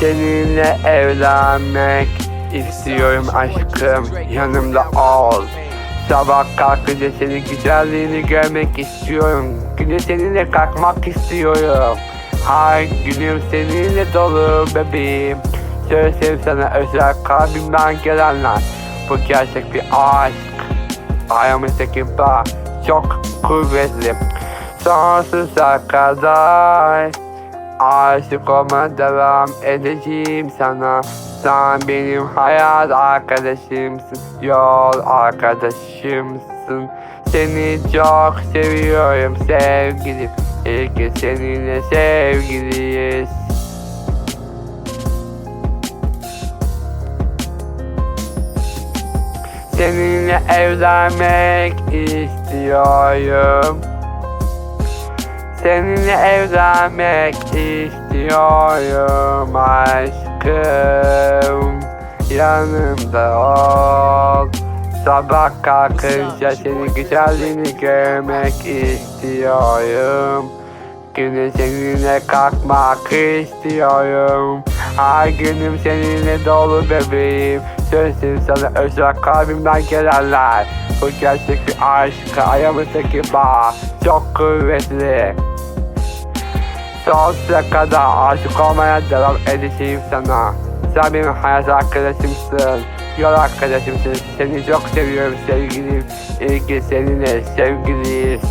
Seninle evlenmek istiyorum aşkım. Yanımda ol. Sabah kalkınca senin güzelliğini görmek istiyorum. Güne seninle kalkmak istiyorum. Her günüm seninle dolu bebeğim. Söylesem sana özel kalbimden gelenler. Bu gerçek bir aşk. Aramızdaki bağ çok kuvvetli. Sonsuza kadar Aşık olma devam edeceğim sana. Sen benim hayat arkadaşımsın Yol arkadaşımsın. Seni çok seviyorum sevgilim İyi ki seninle sevgiliyiz. Seninle evlenmek istiyorum Seninle evlenmek istiyorum aşkım. Yanımda ol. Sabah kalkınca senin güzelliğini görmek istiyorum. Güne seninle kalkmak istiyorum. Her günüm seninle dolu bebeğim. Sözüm sana özel kalbimden gelenler. Bu gerçek bir aşk aramızdaki bağ çok kuvvetli Sonsuza kadar aşık olmaya devam edeceğim sana. Sen benim hayat arkadaşımsın Yol arkadaşımsın. Seni çok seviyorum sevgilim. İyi ki seninle sevgiliyiz.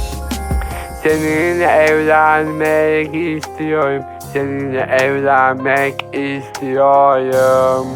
Seninle evlenmek istiyorum. Seninle evlenmek istiyorum